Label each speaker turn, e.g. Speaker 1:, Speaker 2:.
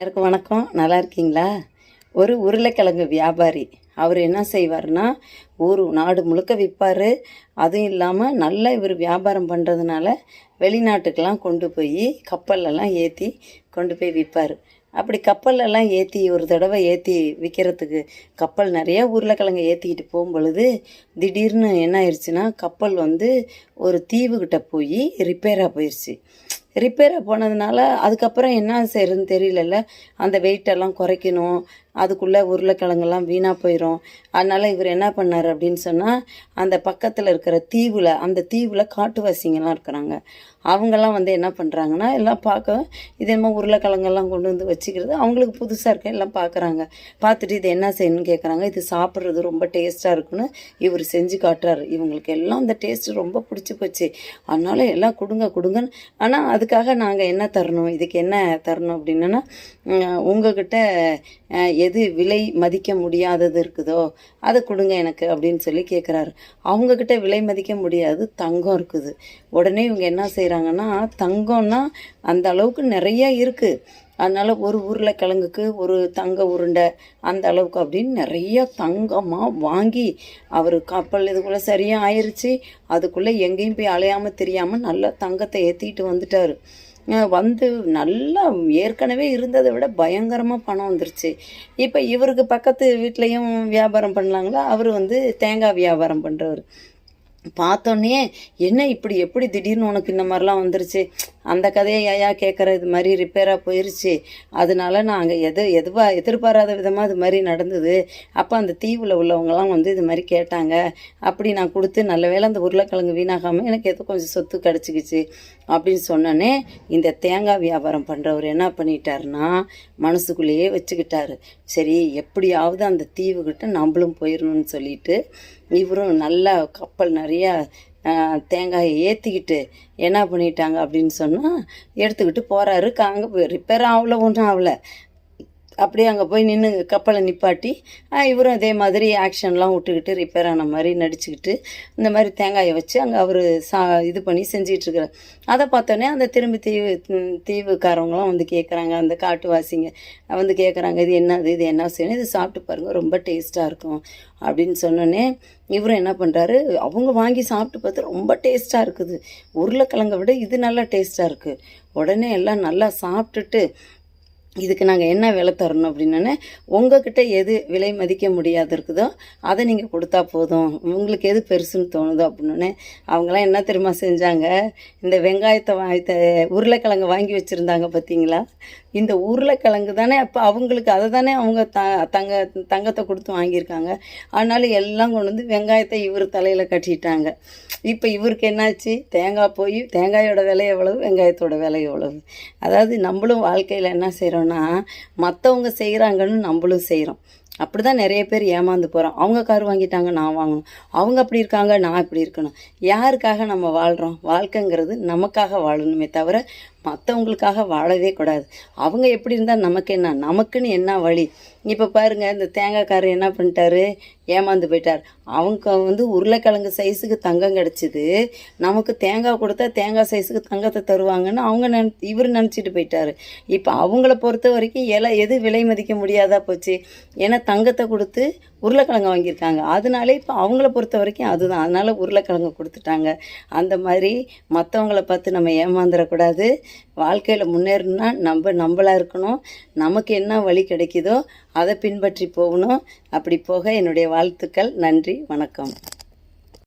Speaker 1: எல்லாருக்கும் வணக்கம். நல்லா இருக்கீங்களா? ஒரு உருளைக்கிழங்கு வியாபாரி அவர் என்ன செய்வார்னா ஊர் நாடு முழுக்க விற்பார் அதுவும் இல்லாமல் நல்லா இவர் வியாபாரம் பண்ணுறதுனால வெளிநாட்டுக்கெல்லாம் கொண்டு போய் கப்பல்லலாம் ஏற்றி கொண்டு போய் விற்பார் அப்படி கப்பல்லலாம் ஏற்றி ஒரு தடவை ஏற்றி விற்கிறதுக்கு கப்பல் நிறையா உருளைக்கிழங்கு ஏற்றிக்கிட்டு போகும்பொழுது திடீர்னு என்ன ஆயிடுச்சுன்னா கப்பல் வந்து ஒரு தீவுக்கிட்ட போய் ரிப்பேராக போயிடுச்சு ரிப்பேராக போனதுனால அதுக்கப்புறம் என்ன செய்யறதுன்னு தெரியலல்ல. அந்த வெயிட்டெல்லாம் குறைக்கணும். அதுக்குள்ளே உருளைக்கிழங்கெல்லாம் வீணாக போயிடும் அதனால் இவர் என்ன பண்ணார் அப்படின்னு சொன்னால் அந்த பக்கத்தில் இருக்கிற தீவில் அந்த தீவில் காட்டுவாசிங்கெல்லாம் இருக்கிறாங்க. அவங்கெல்லாம் வந்து என்ன பண்ணுறாங்கன்னா எல்லாம் பார்க்க இதே மாதிரி உருளைக்கிழங்கெல்லாம் கொண்டு வந்து வச்சுக்கிறது அவங்களுக்கு புதுசாக இருக்க எல்லாம் பார்க்குறாங்க. பார்த்துட்டு இது என்ன செய்யணும்னு கேட்குறாங்க இது சாப்பிட்றது ரொம்ப டேஸ்ட்டாக இருக்குன்னு இவர் செஞ்சு காட்டுறாரு. இவங்களுக்கு எல்லாம் அந்த டேஸ்ட்டு ரொம்ப பிடிச்சி போச்சு. அதனால எல்லாம் கொடுங்க கொடுங்கன்னு. ஆனால் அது அதுக்காக நாங்கள் என்ன தரணும்? இதுக்கு என்ன தரணும் அப்படின்னா உங்ககிட்ட எது விலை மதிக்க முடியாதது இருக்குதோ அதை கொடுங்க எனக்கு அப்படின்னு சொல்லி கேட்குறாரு அவங்கக்கிட்ட விலை மதிக்க முடியாது தங்கம் இருக்குது. உடனே இவங்க என்ன செய்கிறாங்கன்னா தங்கம்னா அந்த அளவுக்கு நிறைய இருக்குது அதனால் ஒரு உருளைக்கிழங்குக்கு ஒரு தங்க உருண்டை அந்த அளவுக்கு அப்படின்னு நிறையா தங்கமாக வாங்கி அவர் கப்பல் இதுக்குள்ளே சரியாக ஆயிடுச்சு அதுக்குள்ளே எங்கேயும் போய் அலையாமல் தெரியாமல் நல்லா தங்கத்தை ஏற்றிக்கிட்டு வந்துட்டார். வந்து நல்லா ஏற்கனவே இருந்ததை விட பயங்கரமாக பணம் வந்துருச்சு. இப்போ இவருக்கு பக்கத்து வீட்லேயும் வியாபாரம் பண்ணலாங்களா? அவர் வந்து தேங்காய் வியாபாரம் பண்ணுறவர் பார்த்தோன்னே என்ன இப்படி எப்படி திடீர்னு உனக்கு இந்த மாதிரிலாம் வந்துருச்சு? அந்த கதையை ஏயா கேட்குற இது மாதிரி ரிப்பேராக போயிருச்சு. அதனால நாங்கள் எது எதுவாக எதிர்பாராத விதமாக இது மாதிரி நடந்தது. அப்போ அந்த தீவில் உள்ளவங்கலாம் வந்து இது மாதிரி கேட்டாங்க. அப்படி நான் கொடுத்து நல்ல வேளை அந்த உருளைக்கிழங்கு வீணாகாமல் எனக்கு எதோ கொஞ்சம் சொத்து கிடச்சிக்கிச்சு. அப்படின்னு சொன்னோன்னே இந்த தேங்காய் வியாபாரம் பண்ணுறவர் என்ன பண்ணிட்டாருன்னா மனசுக்குள்ளேயே வச்சுக்கிட்டாரு. சரி எப்படியாவது அந்த தீவுக்கிட்ட நம்மளும் போயிடணும்னு சொல்லிட்டு இவரும் நல்லா கப்பல் நிறையா தேங்காயை ஏற்றிக்கிட்டு என்ன பண்ணிட்டாங்க அப்படின்னு சொன்னால் எடுத்துக்கிட்டு போகிறாரு அங்கே போய் ரிப்பேர் ஆகல ஒன்றும் ஆகல. அப்படியே அங்கே போய் நின்று கப்பலை நிப்பாட்டி இவரும் அதே மாதிரி ஆக்ஷன்லாம் விட்டுக்கிட்டு ரிப்பேர் ஆன மாதிரி நடிச்சுக்கிட்டு இந்த மாதிரி தேங்காயை வச்சு அங்கே அவர் சா இது பண்ணி செஞ்சிட்டு இருக்கிறார் அதை பார்த்தோன்னே அந்த திரும்பி தீவு தீவுக்காரவங்களாம் வந்து கேட்குறாங்க அந்த காட்டுவாசிங்க வந்து கேட்குறாங்க இது என்னது இது என்ன செய்யணும்? இது சாப்பிட்டு பாருங்கள் ரொம்ப டேஸ்ட்டாக இருக்கும். அப்படின்னு சொன்னோன்னே இவரும் என்ன பண்ணுறாரு அவங்க வாங்கி சாப்பிட்டு பார்த்து ரொம்ப டேஸ்ட்டாக இருக்குது. உருளைக்கிழங்கை விட இது நல்லா டேஸ்ட்டாக இருக்குது உடனே எல்லாம் நல்லா சாப்பிட்டுட்டு இதுக்கு நாங்கள் என்ன விலை தரணும் அப்படின்னோடனே உங்ககிட்ட எது விலை மதிக்க முடியாது இருக்குதோ அதை நீங்கள் கொடுத்தா போதும். உங்களுக்கு எது பெருசுன்னு தோணுதோ அப்படின்னோடனே அவங்களாம் என்ன தெரியுமா செஞ்சாங்க? இந்த வெங்காயத்தை வாங்கி உருளைக்கிழங்கு வாங்கி வச்சுருந்தாங்க பார்த்தீங்களா இந்த உருளைக்கிழங்கு தானே அப்போ அவங்களுக்கு அதை தானே அவங்க த தங்க தங்கத்தை கொடுத்து வாங்கியிருக்காங்க. அதனால எல்லாம் கொண்டு வந்து வெங்காயத்தை இவர் தலையில் கட்டிட்டாங்க. இப்போ இவருக்கு என்னாச்சு? தேங்காய் போய் தேங்காயோட விலை எவ்வளவு வெங்காயத்தோட விலை எவ்வளவு? அதாவது நம்மளும் வாழ்க்கையில் என்ன செய்கிறோம் செய்கிறோன்னா மற்றவங்க செய்கிறாங்கன்னு நம்மளும் செய்கிறோம் அப்படி தான் நிறைய பேர் ஏமாந்து போகிறோம் அவங்க கார் வாங்கிட்டாங்க நான் வாங்கணும். அவங்க அப்படி இருக்காங்க நான் இப்படி இருக்கணும். யாருக்காக நம்ம வாழ்கிறோம் வாழ்க்கைங்கிறது நமக்காக வாழணுமே தவிர மற்றவங்களுக்காக வாழவே கூடாது. அவங்க எப்படி இருந்தால் நமக்கு என்ன? நமக்குன்னு என்ன வழி? இப்போ பாருங்கள் இந்த தேங்காய்க்காரர் என்ன பண்ணிட்டாரு? ஏமாந்து போயிட்டார். அவங்க வந்து உருளைக்கிழங்கு சைஸுக்கு தங்கம் கிடச்சிது. நமக்கு தேங்காய் கொடுத்தா தேங்காய் சைஸுக்கு தங்கத்தை தருவாங்கன்னு அவங்க நின இவர் நினச்சிட்டு போயிட்டாரு. இப்போ அவங்கள பொறுத்த வரைக்கும் எலை எது விலை மதிக்க முடியாதா போச்சு? ஏன்னா தங்கத்தை கொடுத்து உருளைக்கிழங்கு வாங்கியிருக்காங்க. அதனால இப்போ அவங்கள பொறுத்த வரைக்கும் அதுதான். அதனால் உருளைக்கிழங்கு கொடுத்துட்டாங்க. அந்த மாதிரி மற்றவங்கள பார்த்து நம்ம ஏமாந்துடக்கூடாது. வாழ்க்கையில் முன்னேறணும்னா நம்ம நம்மளாக இருக்கணும். நமக்கு என்ன வழி கிடைக்குதோ அதை பின்பற்றி போகணும். அப்படி போக என்னுடைய வாழ்த்துக்கள். நன்றி. வணக்கம்.